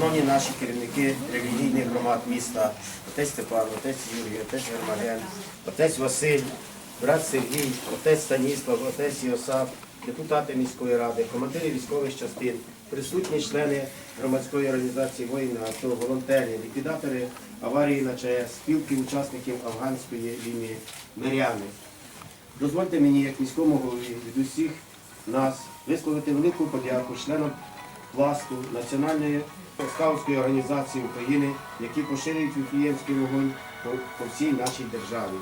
шановні наші керівники релігійних громад міста, отець Степан, отець Юрій, отець Гермоген, отець Василь, брат Сергій, отець Станіслав, отець Йосаф, депутати міської ради, командири військових частин, присутні члени громадської організації воїни АТО, волонтери, ліквідатори аварії на ЧАЕС, спілки учасників афганської лінії миряни. Дозвольте мені, як міському голові, від усіх нас висловити велику подяку членам пласту Національної скаутської організації України, які поширюють Віфліємський вогонь по, всій нашій державі.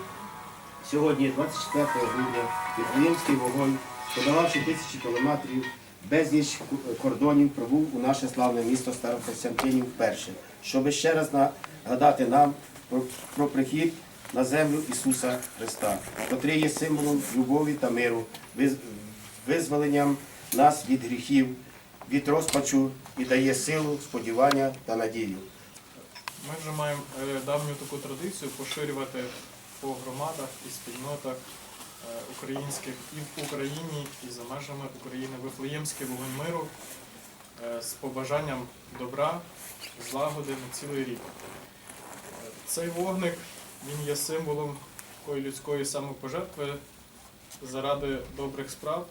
Сьогодні, 24 грудня, Віфліємський вогонь, подолавши тисячі кілометрів, безліч кордонів, пробув у наше славне місто Старокостянтинів вперше, щоб ще раз нагадати нам про, про прихід на землю Ісуса Христа, котрий є символом любові та миру, визволенням нас від гріхів, від розпачу і дає силу, сподівання та надію. Ми вже маємо е, давню таку традицію поширювати по громадах і спільнотах е, українських і в Україні, і за межами України Вифлеємський вогонь миру е, з побажанням добра, злагоди на цілий рік. Цей вогник він є символом такої людської самопожертви заради добрих справ,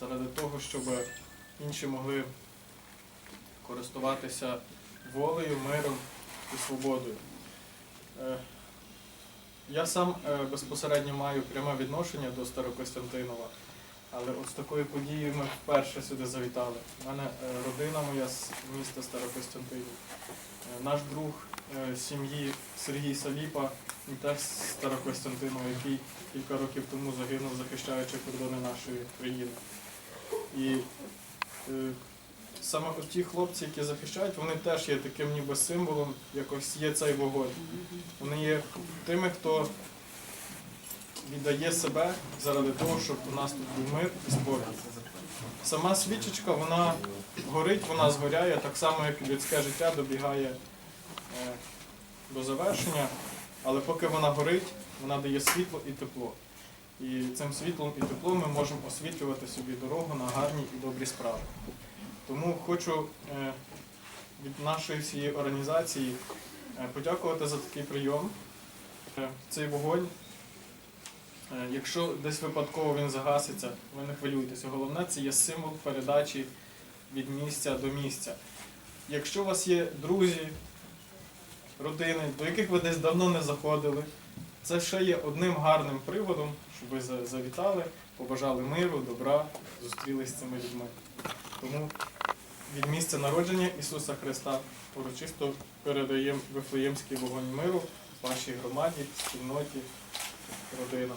заради того, щоб інші могли користуватися волею, миром і свободою. Е, Я сам е, безпосередньо маю пряме відношення до Старокостянтинова, але от з такою подією ми вперше сюди завітали. У мене е, родина моя з міста Старокостянтинів. Наш друг сім'ї Сергій Саліпа, теж Старокостянтинова, який кілька років тому загинув, захищаючи кордони нашої країни. І саме ті хлопці, які захищають, вони теж є таким ніби символом, якось є цей вогонь. Вони є тими, хто віддає себе заради того, щоб у нас тут був мир і спокій. Сама свічечка, вона горить, вона згоряє, так само, як і людське життя добігає е, до завершення, але поки вона горить, вона дає світло і тепло. І цим світлом і теплом ми можемо освітлювати собі дорогу на гарні і добрі справи. Тому хочу е, від нашої всієї організації е, подякувати за такий прийом. Е, Цей вогонь, якщо десь випадково він загаситься, ви не хвилюйтеся. Головне це є символ передачі від місця до місця. Якщо у вас є друзі, родини, до яких ви десь давно не заходили, це ще є одним гарним приводом, щоб ви завітали, побажали миру, добра, зустрілись з цими людьми. Тому від місця народження Ісуса Христа урочисто передаємо Вифлеємський вогонь миру вашій громаді, спільноті, родинам.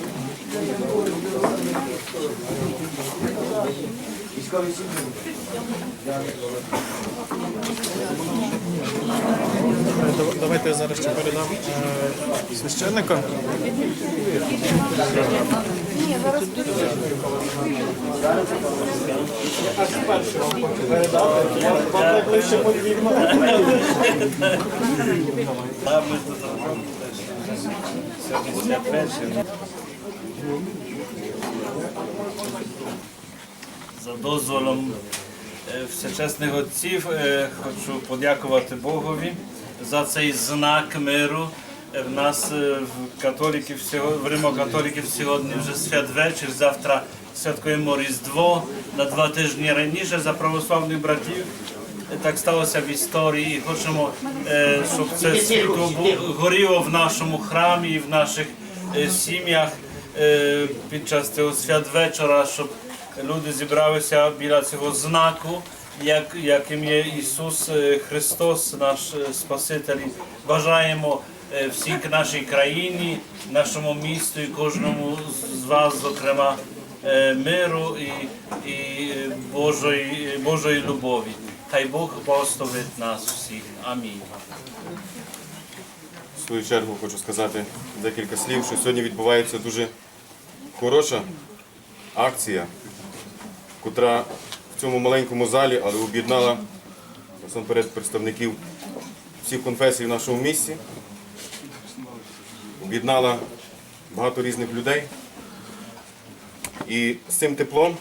Військові сім'ї. Давайте я зараз ще передам е, священника. Вам найближче потрібно. За дозволом е, всечесних отців е, хочу подякувати Богові за цей знак миру. Е, В нас в католиків в римокатоликів сьогодні вже святвечір, завтра святкуємо Різдво на два тижні раніше за православних братів. Так сталося в історії і хочемо, щоб це світло горіло в нашому храмі і в наших сім'ях під час цього святвечора, щоб люди зібралися біля цього знаку, як, яким є Ісус е, Христос, наш е, Спаситель. Бажаємо е, всій нашій країні, нашому місту і кожному з вас, зокрема, миру і, і Божої, Божої любові. Хай Бог благословить нас всіх. Амінь. В свою чергу хочу сказати декілька слів, що сьогодні відбувається дуже хороша акція, котра в цьому маленькому залі, але об'єднала насамперед представників всіх конфесій в нашому місті, об'єднала багато різних людей. І з цим теплом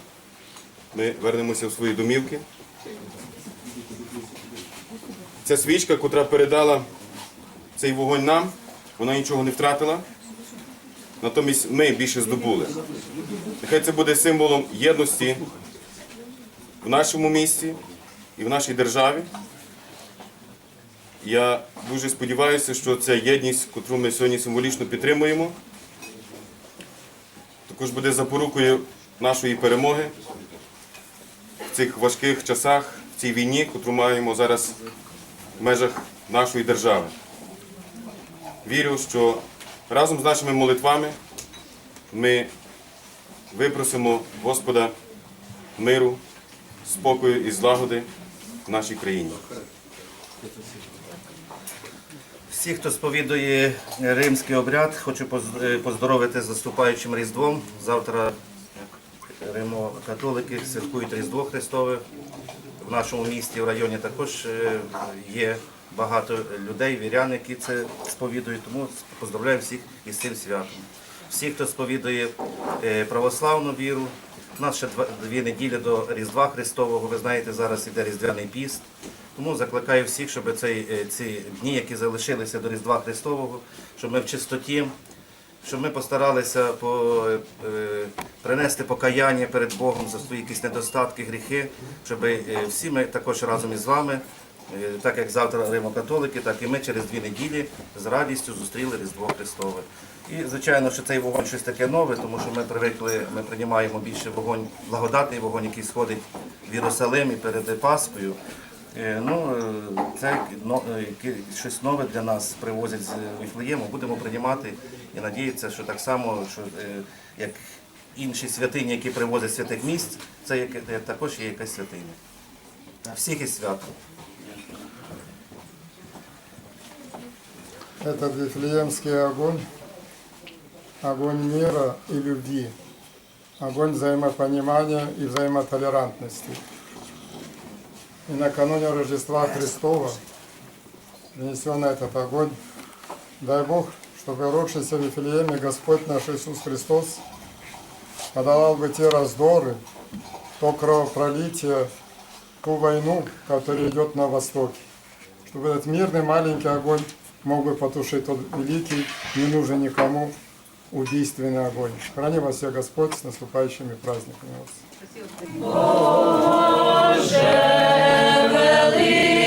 ми вернемося в свої домівки. Ця свічка, котра передала цей вогонь нам, вона нічого не втратила. Натомість ми більше здобули. Нехай це буде символом єдності в нашому місті і в нашій державі. Я дуже сподіваюся, що ця єдність, яку ми сьогодні символічно підтримуємо, також буде запорукою нашої перемоги в цих важких часах, в цій війні, яку маємо зараз в межах нашої держави. Вірю, що разом з нашими молитвами ми випросимо Господа миру, спокою і злагоди в нашій країні. Всі, хто сповідує римський обряд, хочу е, поздоровити з наступаючим Різдвом. Завтра римо-католики святкують Різдво Христове. В нашому місті, в районі також е, є багато людей, вірян, які це сповідують. Тому поздравляю всіх із цим святом. Всі, хто сповідує е, православну віру. У нас ще дві неділі до Різдва Христового. Ви знаєте, зараз іде Різдвяний піст. Тому закликаю всіх, щоб цей, е, ці дні, які залишилися до Різдва Христового, щоб ми в чистоті, щоб ми постаралися по, е, принести покаяння перед Богом за свої якісь недостатки, гріхи, щоб е, всі ми також разом із вами, так як завтра римокатолики, так і ми через дві неділі з радістю зустріли Різдво Христове. І звичайно, що цей вогонь щось таке нове, тому що ми привикли, ми приймаємо більше вогонь, благодатний вогонь, який сходить в Єрусалимі перед Пасхою. Е, Ну, е, це е, щось нове для нас привозять з Віфлеєму. Будемо приймати і надіятися, що так само, що е, як інші святині, які привозять святих місць, це е, також є якась святиня. Всіх із святом. Этот Вифлеемский огонь, огонь мира и любви, огонь взаимопонимания и взаимотолерантности. И накануне Рождества Христова принесен этот огонь. Дай Бог, чтобы родшийся в Вифлееме Господь наш Иисус Христос подавал бы те раздоры, то кровопролитие, ту войну, которая идет на Востоке чтобы этот мирный маленький огонь мог бы потушить тот великий, не нужен никому убийственный огонь. Храни вас всех Господь с наступающими праздниками вас. Ти